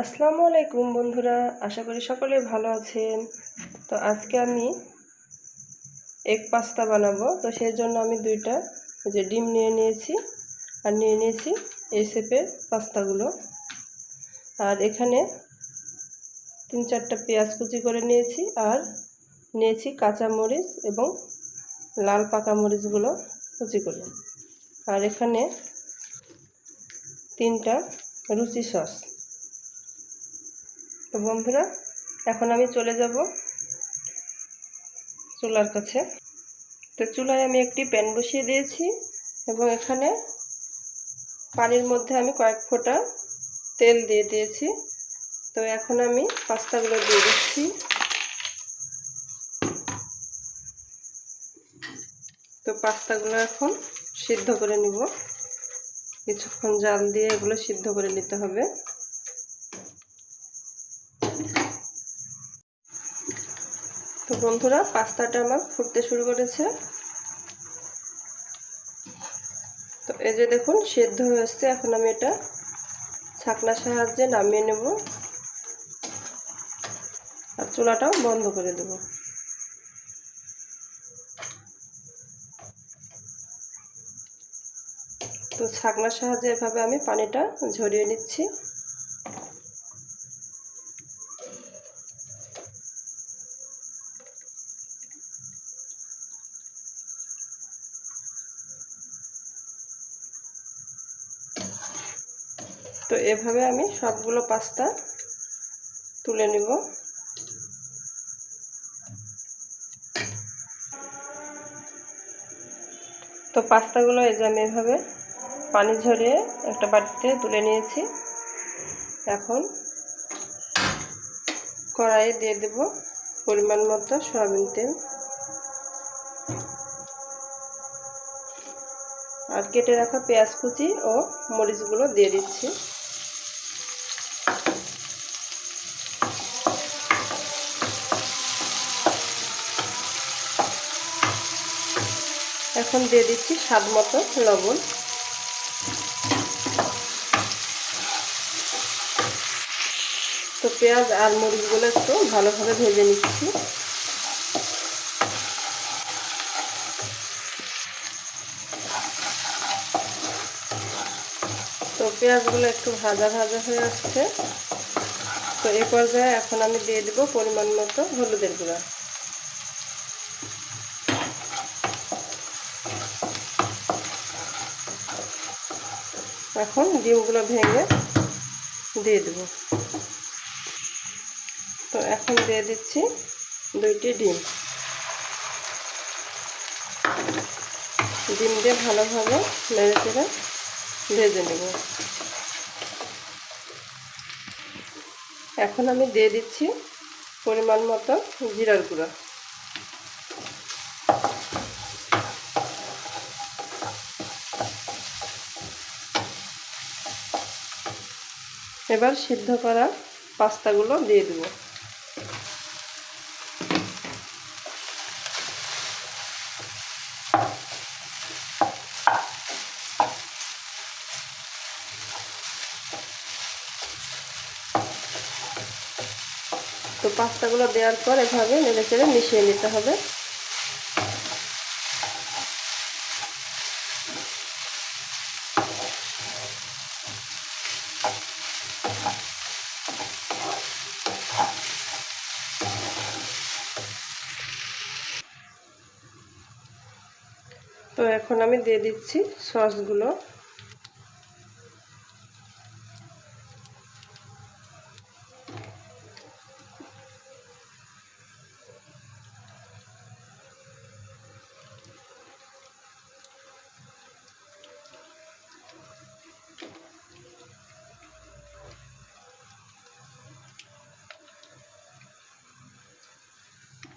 আসসালামু আলাইকুম বন্ধুরা, আশা করি সকলে ভালো আছেন। তো আজকে আমি এক পাস্তা বানাবো। তো সেই জন্য আমি দুইটা যে ডিম নিয়ে নিয়েছি আর নিয়ে নিয়েছি এই শেপের পাস্তাগুলো। আর এখানে তিন চারটা পেঁয়াজ কুচি করে নিয়েছি আর নিয়েছি কাঁচা মরিচ এবং লাল পাকা মরিচগুলো কুচি করে। আর এখানে তিনটা রুচি সস। তো বন্ধুরা, এখন আমি চলে যাব চুলার কাছে। তো চুলায় আমি একটি প্যান বসিয়ে দিয়েছি এবং এখানে পানির মধ্যে আমি কয়েক ফোঁটা তেল দিয়ে দিয়েছি। তো এখন আমি পাস্তাগুলো দিয়ে দিচ্ছি। তো পাস্তাগুলো এখন সিদ্ধ করে নিব। কিছুক্ষণ জাল দিয়ে এগুলো সিদ্ধ করে নিতে হবে। তো বন্ধুরা, পাস্তাটা আমার ফুটতে শুরু করেছে। তো এই যে দেখুন, সেদ্ধ হয়ে আসছে এখন আমি এটা ছাকনার সাহায্যে নামিয়ে নেব। আর চুলাটাও বন্ধ করে দেব। তো ছাকনার সাহায্যে এভাবে আমি পানিটা ঝরিয়ে নিচ্ছি। তো এভাবে আমি সবগুলো পাস্তা তুলে নিব। তো পাস্তাগুলো এই যে আমি এভাবে পানি ঝরিয়ে একটা বাটিতে তুলে নিয়েছি। এখন কড়াইয়ে দিয়ে দেব পরিমাণ মতো সয়াবিন তেল। আর কেটে রাখা পেঁয়াজ কুচি ও মরিচগুলো দিয়ে দিচ্ছি। এখন দিয়ে দিচ্ছি স্বাদ মতো লবণ। তো পেঁয়াজ আর মরিচগুলো একটু ভালোভাবে ভেজে নিচ্ছি। তো পেঁয়াজগুলো একটু ভাজা ভাজা হয়ে আসছে। তো এই পর্যায়ে এখন আমি দিয়ে দেবো পরিমাণ মতো হলুদের গুঁড়া। এখন ডিমগুলো ভেঙে দিয়ে দেব। তো এখন দিয়ে দিচ্ছি দুইটি ডিম। ডিম দিয়ে ভালোভাবে নেড়ে চেড়ে ভেজে নেব। এখন আমি দিয়ে দিচ্ছি পরিমাণ মতো জিরার গুঁড়ো। এবার সিদ্ধ করা পাস্তাগুলো দিয়ে দেব। তো পাস্তাগুলো দেওয়ার পর এভাবে নেড়ে চেড়ে মিশিয়ে নিতে হবে। তো এখন আমি দিয়ে দিচ্ছি সসগুলো।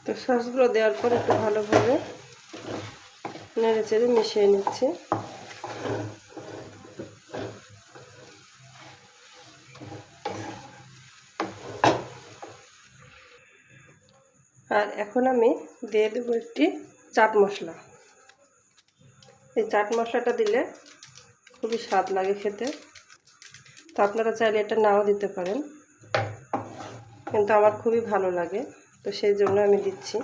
তো সসগুলো দেওয়ার পর একটু ভালোভাবে নেড়ে চেড়ে মিশিয়ে নিচ্ছি আর এখন আমি দিয়ে দেবো একটি চাট মশলা। এই চাট মশলাটা দিলে খুবই স্বাদ লাগে খেতে। তো আপনারা চাইলে এটা নাও দিতে পারেন। কিন্তু আমার খুবই ভালো লাগে, তো সেই জন্য আমি দিচ্ছি।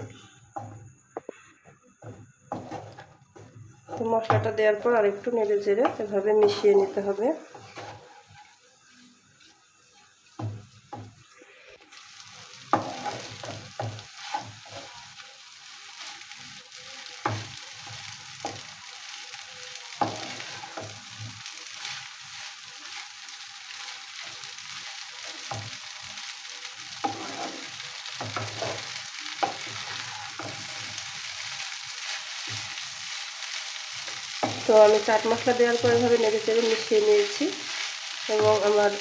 মশলাটা দেওয়ার পর আরেকটু নেড়ে চেড়ে এভাবে মিশিয়ে নিতে হবে। তো আমি চাট মশলা দেওয়ার পর এভাবে নেড়ে চেড়ে মিশিয়ে নিয়েছি এবং আমার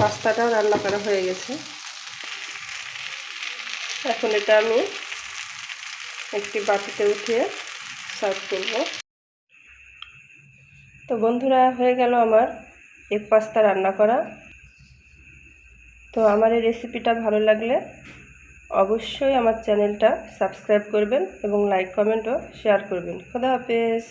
পাস্তাটাও রান্না করা হয়ে গেছে। এখন এটা আমি একটি বাটিতে উঠিয়ে সার্ভ করব। তো বন্ধুরা, হয়ে গেল আমার এগ পাস্তা রান্না করা। তো আমার এই রেসিপিটা ভালো লাগলে অবশ্যই আমার চ্যানেলটা সাবস্ক্রাইব করবেন এবং লাইক কমেন্টও শেয়ার করবেন। খোদা হাফেজ।